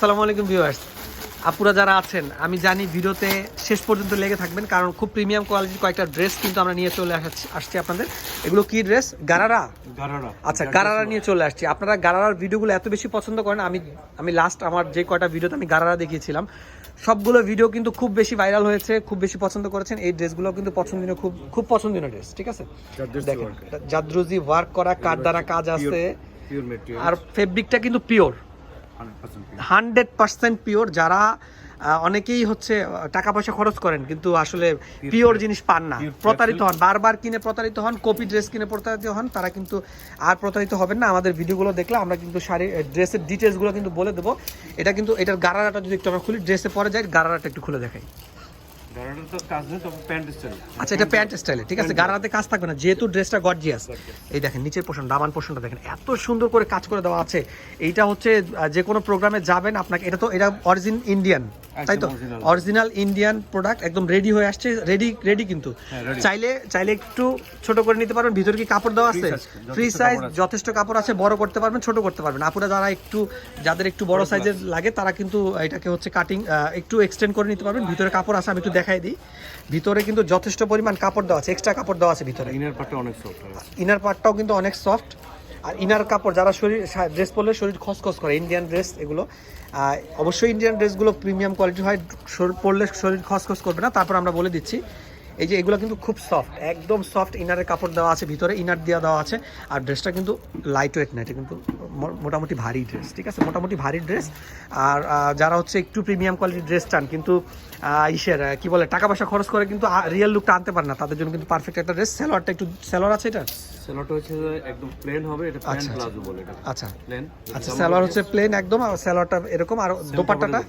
আসসালামু আলাইকুম ভিউয়ার্স। আপুরা যারা আছেন আমি জানি ভিডিওতে শেষ পর্যন্ত লেগে থাকবেন কারণ খুব প্রিমিয়াম কোয়ালিটির কয়েকটা ড্রেস কিন্তু আমরা নিয়ে চলে আসছি আপনাদের। এগুলো কি ড্রেস? গারারা? গারারা। আচ্ছা গারারা নিয়ে চলে আসছি। আপনারা গারারার ভিডিওগুলো এত বেশি পছন্দ করেন আমি আমি লাস্ট আমার যে কয়টা ভিডিওতে আমি গারারা দেখিয়েছিলাম সবগুলো ভিডিও কিন্তু খুব বেশি ভাইরাল হয়েছে খুব বেশি পছন্দ করেছেন। এই ড্রেসগুলো কিন্তু পছন্দনীয় খুব খুব পছন্দনীয় ড্রেস ঠিক আছে? দেখেন জাদ্রুজি ওয়ার্ক করা কাঠ দ্বারা কাজ আছে আর ফেব্রিকটা কিন্তু পিওর 100% হান্ড্রেড পার্সেন্ট পিওর যারা অনেকেই হচ্ছে টাকা পয়সা খরচ করেন কিন্তু আসলে পিওর জিনিস পান না। প্রতারিত হন বারবার কিনে প্রতারিত হন কপি ড্রেস কিনে প্রতারিত হন তারা কিন্তু আর প্রতারিত হবেন না। আমাদের ভিডিওগুলো দেখলে আমরা কিন্তু শাড়ি ড্রেসের ডিটেলসগুলো কিন্তু বলে দেবো। এটা কিন্তু এটার গারারাটা যদি একটু আমরা খুলি ড্রেসে পরে যাই গারারাটা একটু খুলে দেখাই। তো কাজ নেই তবে প্যান্ট স্টাইল আচ্ছা এটা প্যান্ট স্টাইলে ঠিক আছে? গারাতে কাজ থাকবে না যেহেতু ড্রেসটা গর্জিয়াস এই দেখেন নিচের পোর্শন দামান পোর্শনটা দেখেন এত সুন্দর করে কাজ করে দেওয়া আছে। এইটা হচ্ছে যে কোনো প্রোগ্রামে যাবেন আপনাকে এটা তো এটা অরিজিন ইন্ডিয়ান তাই তো? অরিজিনাল ইন্ডিয়ান প্রোডাক্ট একদম রেডি হয়ে আসছে রেডি রেডি কিন্তু। হ্যাঁ, চাইলে চাইলে একটু ছোট করে নিতে পারবেন ভিতরে কি কাপড় দেওয়া আছে? ফ্রি সাইজ যথেষ্ট কাপড় আছে। বড় করতে পারবেন ছোট করতে পারবেন। আপুরা যারা একটু যাদের একটু বড় সাইজের লাগে তারা কিন্তু এটাকে হচ্ছে কাটিং একটু এক্সটেন্ড করে নিতে পারবেন। ভিতরে কাপড় আছে আমি একটু দেখাই দিই। ভিতরে কিন্তু যথেষ্ট পরিমাণ কাপড় দেওয়া আছে এক্সট্রা কাপড় দেওয়া আছে ভিতরে। ইনার পার্টটা অনেক সফট ইনার পার্টটাও কিন্তু অনেক সফট আর ইনার কাপড় যারা শরীর ড্রেস পরলে শরীর খসখস করে ইন্ডিয়ান ড্রেস এগুলো। অবশ্যই ইন্ডিয়ান ড্রেসগুলো প্রিমিয়াম কোয়ালিটি হয়। পরলে শরীর খসখস করবে না তারপর আমরা বলে দিচ্ছি। এই যে এগুলো কিন্তু খুব সফট একদম সফট ইনারের কাপড় দেওয়া আছে ভিতরে ইনার দেওয়া দেওয়া আছে আর ড্রেসটা কিন্তু লাইট ওয়েট না এটা কিন্তু মোটামুটি ভারী ড্রেস ঠিক আছে? মোটামুটি ভারী ড্রেস আর যারা হচ্ছে একটু প্রিমিয়াম কোয়ালিটির ড্রেস চান কিন্তু ইসের কি বলে টাকা পয়সা খরচ করে কিন্তু রিয়েল লুকটা আনতে পারে না তাদের জন্য কিন্তু পারফেক্ট একটা ড্রেস সেলোয়ারটা একটু সেলোয়ার আছে এটা? সেলোটা হচ্ছে একদম প্লেন হবে এটা প্যান্ট আচ্ছা, প্লাজো বলে এটা। আচ্ছা প্লেন আচ্ছা সালোয়ার হচ্ছে প্লেন একদম আর সালোয়ারটা এরকম আর দোপাট্টাটা?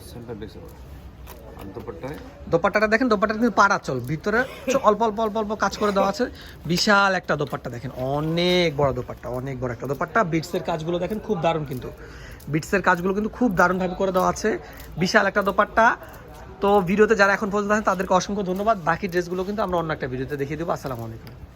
দোপাট্টাটা দেখেন দোপাট্টা কিন্তু পাড়া চল। ভিতরে অল্প অল্প অল্প অল্প কাজ করে দেওয়া আছে। বিশাল একটা দোপাট্টা দেখেন, অনেক বড় দোপাট্টা, অনেক বড় একটা দোপাট্টা। বিটসের কাজগুলো দেখেন, খুব দারুণ কিন্তু। বিটসের কাজগুলো কিন্তু খুব দারুণভাবে করে দেওয়া আছে। বিশাল একটা দোপাট্টা। তো ভিডিওতে যারা এখন পর্যন্ত আছেন, তাদেরকে অসংখ্য ধন্যবাদ। বাকি ড্রেসগুলো কিন্তু আমরা অন্য একটা ভিডিওতে দেখিয়ে দেবো। আসসালামু আলাইকুম।